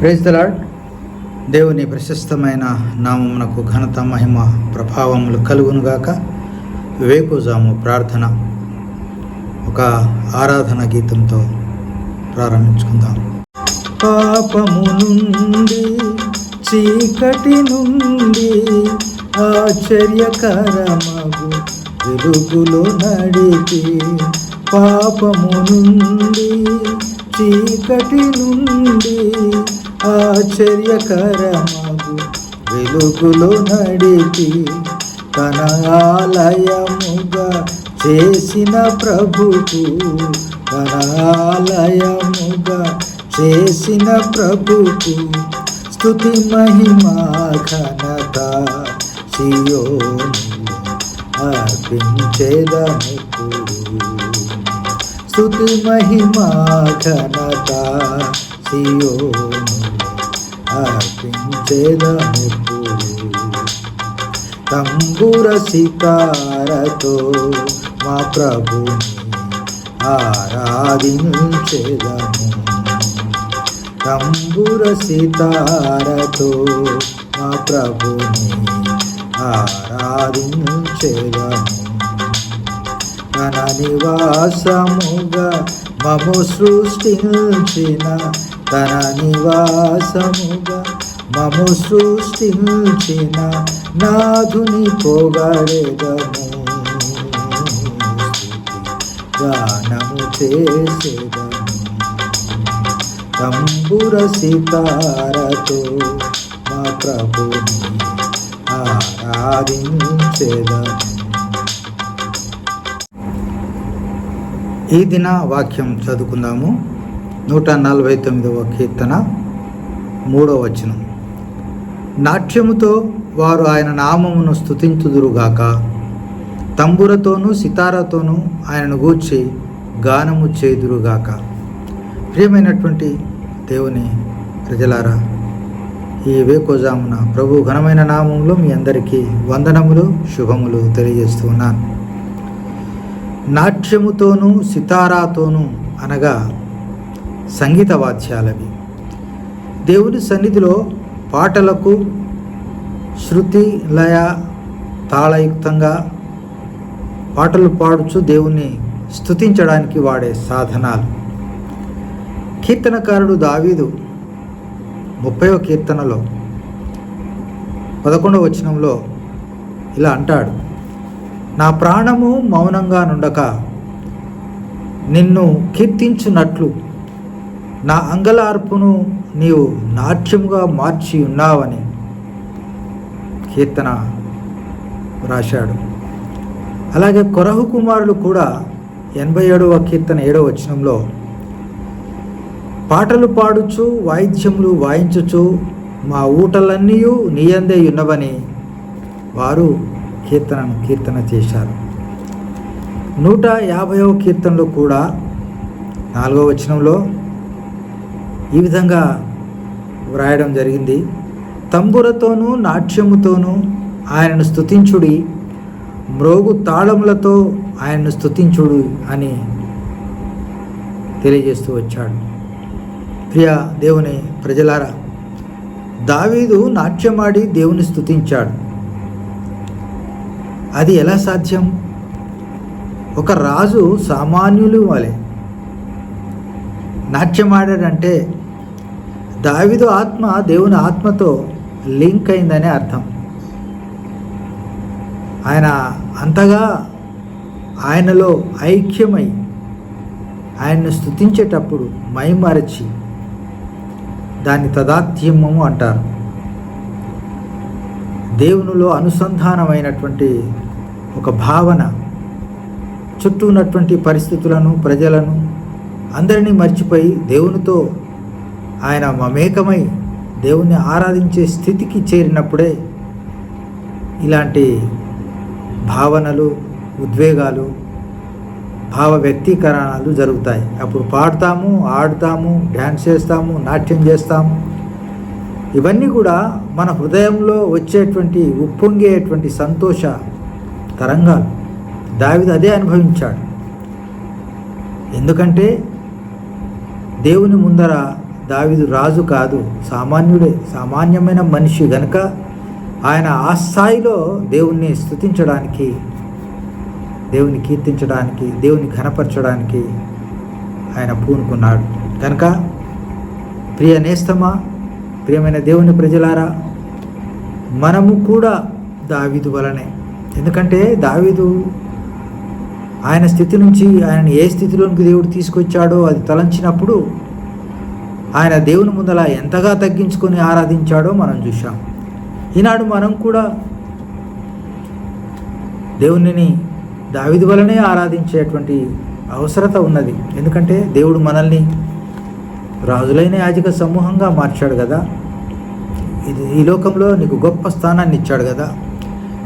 Praise the Lord దేవుని ప్రశస్తమైన నామమునకు ఘనత మహిమ ప్రభావములు కలుగునుగాక వేకుజాము ప్రార్థన ఒక ఆరాధన గీతంతో ప్రారంభించుకుందాం. పాపము నుండి చీకటి నుండి ఆశ్చర్యకరమగు వెలుగులో నడిపి పాపము నుండి చీకటి నుండి ఆశ్చర్యకరమగు వెలుగులో నడిపి తన ఆలయముగా చేసిన ప్రభుకు తన ఆలయముగా చేసిన ప్రభుకు స్థుతి మహిమా ఘనత సియోను అర్పించేదముప్పుడు స్థుతి మహిమా ఘనత సియోని అర్పించేదముప్పుడు తంబుర సితారతో మా ప్రభుని ఆరాధించెదము తంబుర సితారతో మా ప్రభుని ఆరాధించెదము తన నివాసముగా మము సృష్టించిన తన నివాసముగా మము సృష్టించిన నాధుని పొగడెదము. గానము చేసేదము. తంబుర సితారతో మా ప్రభుని ఆరాధించేదము. ఈ దిన వాక్యం చదువుకుందాము. నూట నలభై తొమ్మిదవ కీర్తన మూడవ వచనం. నాట్యముతో వారు ఆయన నామమును స్తుతించుదురుగాక. తంబురతోనూ సితారతోనూ ఆయనను గూర్చి గానము చేదురుగాక. ప్రియమైనటువంటి దేవుని ప్రజలారా ఈ వేకోజామున ప్రభు ఘనమైన నామంలో మీ అందరికీ వందనములు శుభములు తెలియజేస్తూ ఉన్నాను. నాట్యముతోనూ సితారాతోనూ అనగా సంగీత వాద్యాలవి దేవుని సన్నిధిలో పాటలకు శృతి లయ తాళయుక్తంగా పాటలు పాడుచు దేవుణ్ణి స్తుతించడానికి వాడే సాధనాలు. కీర్తనకారుడు దావీదు ముప్పై కీర్తనలో పదకొండవ వచనంలో ఇలా అంటాడు నా ప్రాణము మౌనంగా నుండక నిన్ను కీర్తించున్నట్లు నా అంగలార్పును నీవు నాట్యముగా మార్చి ఉన్నావని కీర్తన రాశాడు. అలాగే కొరహు కుమారులు కూడా ఎనభై ఏడవ కీర్తన ఏడవ వచనంలో పాటలు పాడుచు వాయిద్యములు వాయించుచు మా ఊటలన్నీ నీయందే ఉన్నవని వారు కీర్తనను కీర్తన చేశారు. నూట యాభైవ కీర్తనలో కూడా నాలుగవ వచనంలో ఈ విధంగా వ్రాయడం జరిగింది. తంబురతోనూ నాట్యముతోనూ ఆయనను స్తుతించుడి మ్రోగు తాళములతో ఆయనను స్తుతించుడు అని తెలియజేస్తూ వచ్చాడు. ప్రియ దేవుని ప్రజలారా దావీదు నాట్యమాడి దేవుని స్థుతించాడు అది ఎలా సాధ్యం? ఒక రాజు సామాన్యులు వలె నాట్యమాడాడంటే దావిదు ఆత్మ దేవుని ఆత్మతో లింక్ అయిందని అర్థం. ఆయన అంతగా ఆయనలో ఐక్యమై ఆయన్ను స్థుతించేటప్పుడు మైమరచి దాన్ని తదాత్యమము అంటారు. దేవునిలో అనుసంధానమైనటువంటి ఒక భావన చుట్టూ ఉన్నటువంటి పరిస్థితులను ప్రజలను అందరినీ మర్చిపోయి దేవునితో ఆయన మమేకమై దేవుణ్ణి ఆరాధించే స్థితికి చేరినప్పుడే ఇలాంటి భావనలు ఉద్వేగాలు భావ వ్యక్తీకరణలు జరుగుతాయి. అప్పుడు పాడతాము ఆడుతాము డ్యాన్స్ చేస్తాము నాట్యం చేస్తాము. ఇవన్నీ కూడా మన హృదయంలో వచ్చేటువంటి ఉప్పొంగేటువంటి సంతోష తరంగాలు. దావిది అదే అనుభవించాడు. ఎందుకంటే దేవుని ముందర దావీదు రాజు కాదు సామాన్యుడే సామాన్యమైన మనిషి గనుక ఆయన ఆ స్థాయిలో దేవుణ్ణి స్థుతించడానికి దేవుని కీర్తించడానికి దేవుని ఘనపరచడానికి ఆయన పూనుకున్నాడు. కనుక ప్రియ నేస్తమా ప్రియమైన దేవుని ప్రజలారా మనము కూడా దావీదు వలనే. ఎందుకంటే దావీదు ఆయన స్థితి నుంచి ఆయన ఏ స్థితిలోనికి దేవుడు తీసుకొచ్చాడో అది తలంచినప్పుడు ఆయన దేవుని ముందల ఎంతగా తగ్గించుకొని ఆరాధించాడో మనం చూసాం ఈనాడు మనం కూడా దేవునిని దావిది వలనే ఆరాధించేటువంటి అవసరత ఉన్నది. ఎందుకంటే దేవుడు మనల్ని రాజులైన యాజక సమూహంగా మార్చాడు కదా. ఇది ఈ లోకంలో నీకు గొప్ప స్థానాన్ని ఇచ్చాడు కదా.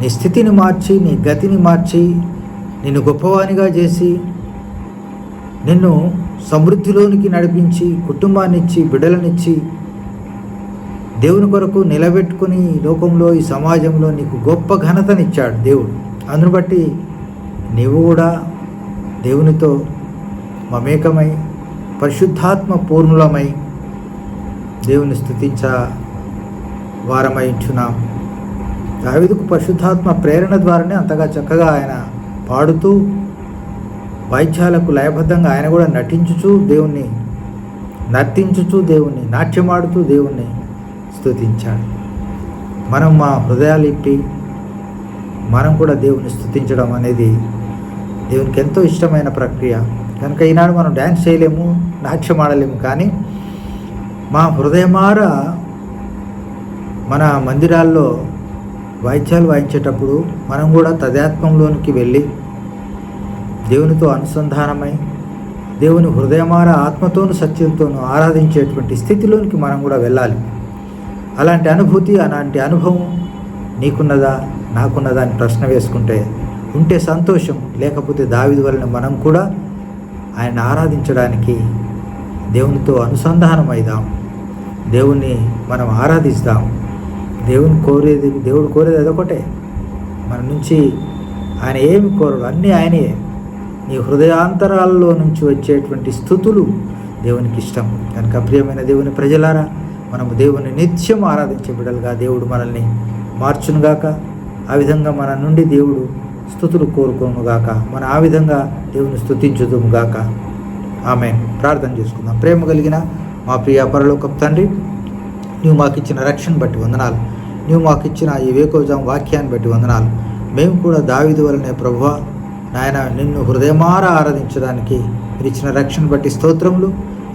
నీ స్థితిని మార్చి నీ గతిని మార్చి నిన్ను గొప్పవానిగా చేసి నిన్ను సమృద్ధిలోనికి నడిపించి కుటుంబాన్నిచ్చి బిడ్డలనిచ్చి దేవుని కొరకు నిలబెట్టుకుని లోకంలో ఈ సమాజంలో నీకు గొప్ప ఘనతనిచ్చాడు దేవుడు. అందును బట్టి నీవు కూడా దేవునితో మమేకమై పరిశుద్ధాత్మ పూర్ణులమై దేవుని స్థుతించ వారమై ఉంచున్నాం. దావిదుకు పరిశుద్ధాత్మ ప్రేరణ ద్వారానే అంతగా చక్కగా ఆయన పాడుతూ వాయిద్యాలకు లయబద్ధంగా ఆయన కూడా నటించుచు దేవుణ్ణి నర్తించుచు దేవుణ్ణి నాట్యమాడుతూ దేవుణ్ణి స్థుతించాడు మనం మా హృదయాలు ఇప్పి మనం కూడా దేవుని స్థుతించడం అనేది దేవునికి ఎంతో ఇష్టమైన ప్రక్రియ. కనుక ఈనాడు మనం డ్యాన్స్ చేయలేము నాట్యం ఆడలేము కానీ మా హృదయమార మన మందిరాల్లో వాయిద్యాలు వాయించేటప్పుడు మనం కూడా తదాత్మంలోనికి వెళ్ళి దేవునితో అనుసంధానమై దేవుని హృదయమార ఆత్మతోనూ సత్యంతోనూ ఆరాధించేటువంటి స్థితిలోనికి మనం కూడా వెళ్ళాలి. అలాంటి అనుభూతి అలాంటి అనుభవం నీకున్నదా నాకున్నదా అని ప్రశ్న వేసుకుంటే ఉంటే సంతోషం లేకపోతే దావిది వలన మనం కూడా ఆయన ఆరాధించడానికి దేవునితో అనుసంధానం అయిదాం దేవుణ్ణి మనం ఆరాధిస్తాం. దేవుని కోరేది దేవుడు కోరేది అదొకటే. మన నుంచి ఆయన ఏమి కోరడు అన్నీ ఆయనే నీ హృదయాంతరాల్లో నుంచి వచ్చేటువంటి స్థుతులు దేవునికి ఇష్టం. కనుక ప్రియమైన దేవుని ప్రజలారా మనము దేవుని నిత్యం ఆరాధించే బిడ్డలుగా దేవుడు మనల్ని మార్చునుగాక ఆ విధంగా మన నుండి దేవుడు స్థుతులు కోరుకోనుగాక మన ఆ విధంగా దేవుని స్థుతించుదుముగాక ఆమె ప్రార్థన చేసుకుందాం. ప్రేమ కలిగిన మా ప్రియ పరలోకపు తండ్రి నీవు మాకు ఇచ్చిన రక్షణ బట్టి వందనాలు. నువ్వు మాకు ఇచ్చిన ఈ వేకోజాం వాక్యాన్ని బట్టి వందనాలు. మేము కూడా దావిది వలనే ప్రభువ నాయన నిన్ను హృదయమార ఆరాధించడానికి మీరు ఇచ్చిన రక్షణ బట్టి స్తోత్రములు.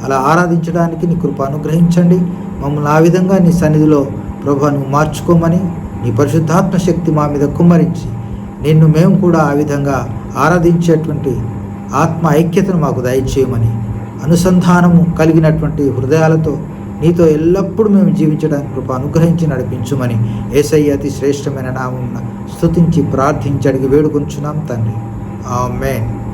అలా ఆరాధించడానికి నీ కృప అనుగ్రహించండి. మమ్మల్ని ఆ విధంగా నీ సన్నిధిలో ప్రభు నువ్వు మార్చుకోమని నీ పరిశుద్ధాత్మ శక్తి మా మీద కుమ్మరించి నిన్ను మేము కూడా ఆ విధంగా ఆరాధించేటువంటి ఆత్మ ఐక్యతను మాకు దయచేయమని అనుసంధానము కలిగినటువంటి హృదయాలతో నీతో ఎల్లప్పుడూ మేము జీవించడానికి కృప అనుగ్రహించి నడిపించుమని ఏసయ్య అతి శ్రేష్టమైన నామం స్తుతించి ప్రార్థించి అడిగి వేడుకొంచున్నాం తండ్రి. Amen.